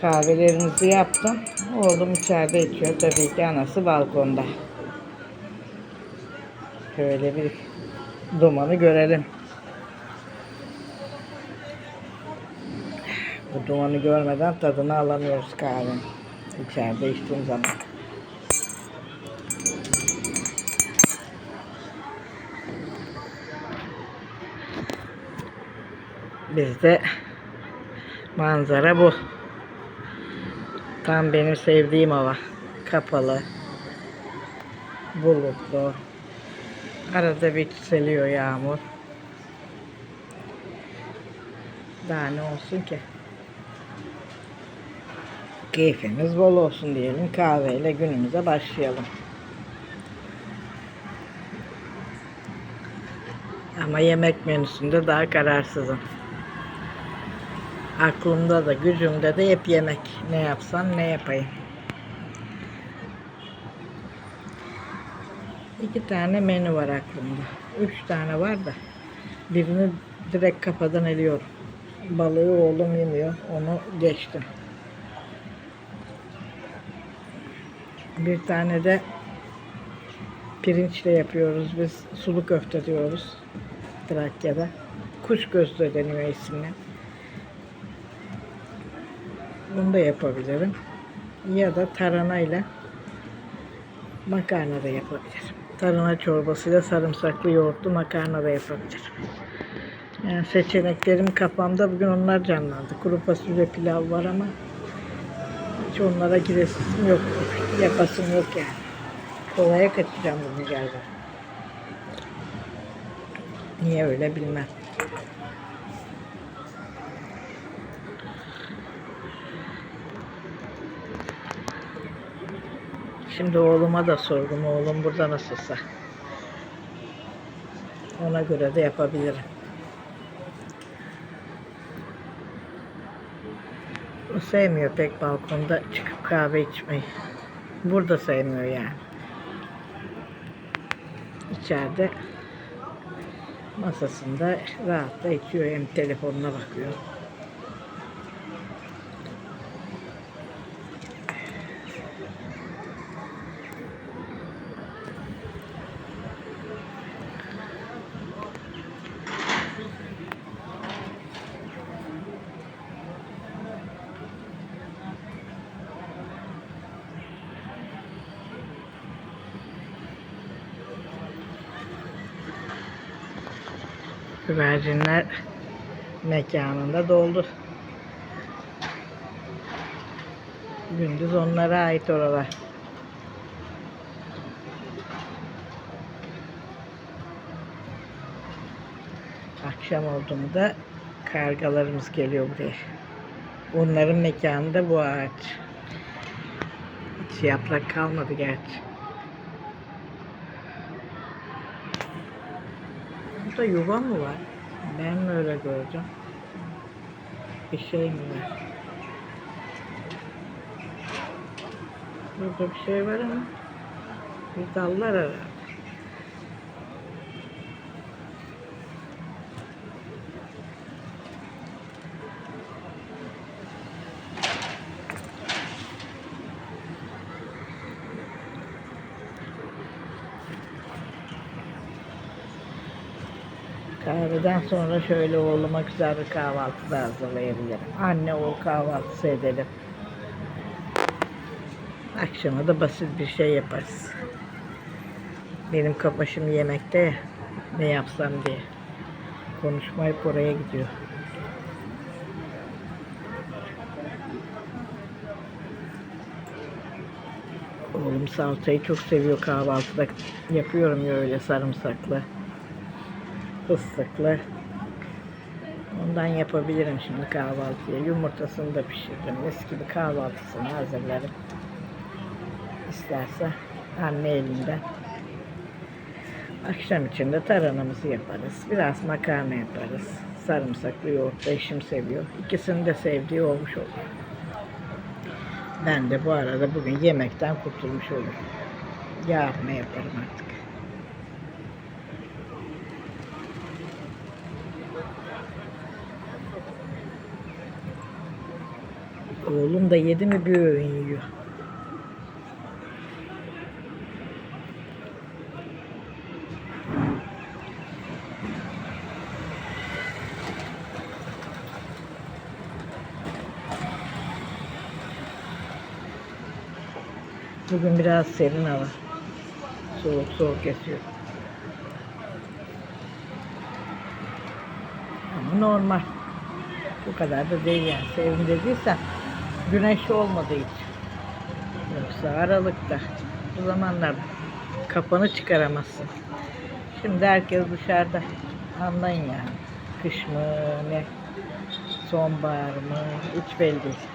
Kahvelerimizi yaptım. Oğlum içeride içiyor. Tabii ki anası balkonda. Şöyle bir dumanı görelim. Bu dumanı görmeden tadını alamıyoruz kahvenin. İçeride içtiğim zaman. Bizde manzara bu. Tam benim sevdiğim hava. Kapalı. Bulutlu. Arada bir çiseliyor yağmur. Daha ne olsun ki? Keyfimiz bol olsun diyelim. Kahveyle günümüze başlayalım. Ama yemek menüsünde daha kararsızım. Aklımda da gücümde de hep yemek. Ne yapsam ne yapayım. İki tane menü var aklımda. Üç tane var da birini direkt kafadan eliyorum. Balığı oğlum yemiyor. Onu geçtim. Bir tane de pirinçle yapıyoruz biz. Sulu köfte diyoruz. Trakya'da. Kuş gözlü deniyor ismini. Bunu da yapabilirim. Ya da taranayla makarna da yapabilirim. Tarhana çorbasıyla sarımsaklı yoğurtlu makarna da yapabilirim. Yani seçeneklerim kafamda bugün onlar canlandı. Kuru fasulye pilav var ama hiç onlara giresim yok. Yapasım yok yani. Kolaya kaçacağım bugün galiba. Niye öyle bilmem. Şimdi oğluma da sordum. Oğlum burada nasılsa. Ona göre de yapabilirim. O sevmiyor pek balkonda çıkıp kahve içmeyi. Burada sevmiyor yani. İçeride masasında rahatla içiyor hem telefonuna bakıyor. Güvercinler mekanında doldu. Gündüz onlara ait oralar. Akşam olduğunda kargalarımız geliyor buraya. Onların mekanı da bu ağaç. Hiç yaprak kalmadı gerçi. Burada yuva mı var? Ben mi öyle gördüm? Bir şey mi var? Burada bir şey var ama bir dallar herhalde. Kahveden sonra şöyle oğluma güzel bir kahvaltı da hazırlayabilirim. Anne oğul kahvaltısı edelim. Akşama da basit bir şey yaparız. Benim kafaşım yemekte ne yapsam diye. Konuşma hep oraya gidiyor. Oğlum salçayı çok seviyor kahvaltıda. Yapıyorum ya öyle sarımsaklı fıstıklı. Ondan yapabilirim şimdi kahvaltıya. Yumurtasını da pişiririm. Mis gibi kahvaltısını hazırlarım. İsterse anne elinden. Akşam için de taranamızı yaparız. Biraz makarna yaparız. Sarımsaklı yoğurt da eşim seviyor. İkisinin de sevdiği olmuş olur. Ben de bu arada bugün yemekten kurtulmuş olurum. Yarın yaparım artık. Oğlum da yedi mi bir öğün yiyor. Bugün biraz serin hava. Soğuk soğuk esiyor. Ama normal. Bu kadar da değil yani. Sevim dediysen güneş olmadığı için. Yoksa Aralık'ta bu zamanlar kafanı çıkaramazsın. Şimdi herkes dışarıda. Anlayın yani. Kış mı ne? Sonbahar mı? Hiç belli değil.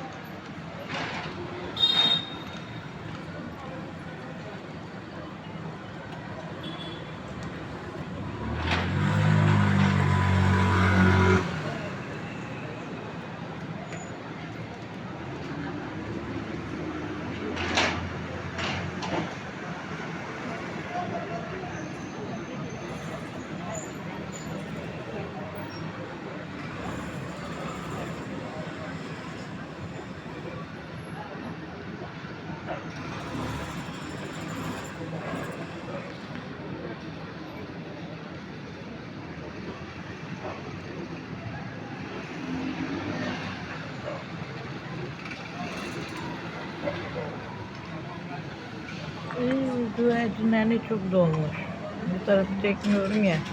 Güvercinler ne çok dolmuş. Bu tarafı çekmiyorum ya.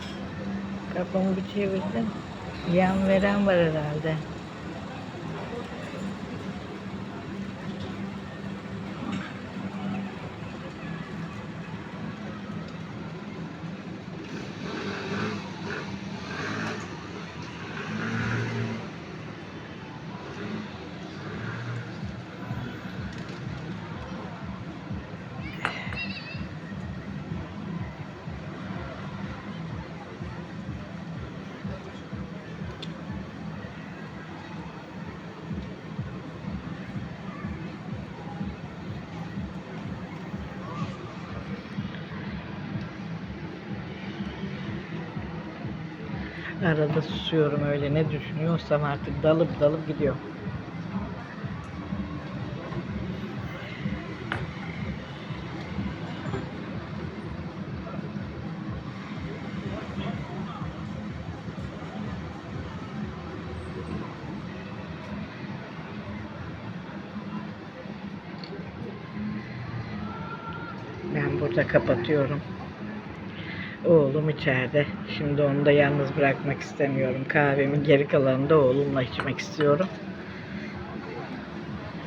Kafamı bir çevirdim. Yan veren var herhalde. Arada susuyorum öyle ne düşünüyorsam artık dalıp dalıp gidiyor. Ben burada kapatıyorum. Oğlum içeride. Şimdi onu da yalnız bırakmak istemiyorum. Kahvemi geri kalanını da oğlumla içmek istiyorum.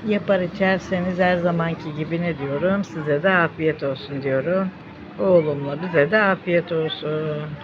Yapar içerseniz her zamanki gibi ne diyorum? Size de afiyet olsun diyorum. Oğlumla bize de afiyet olsun.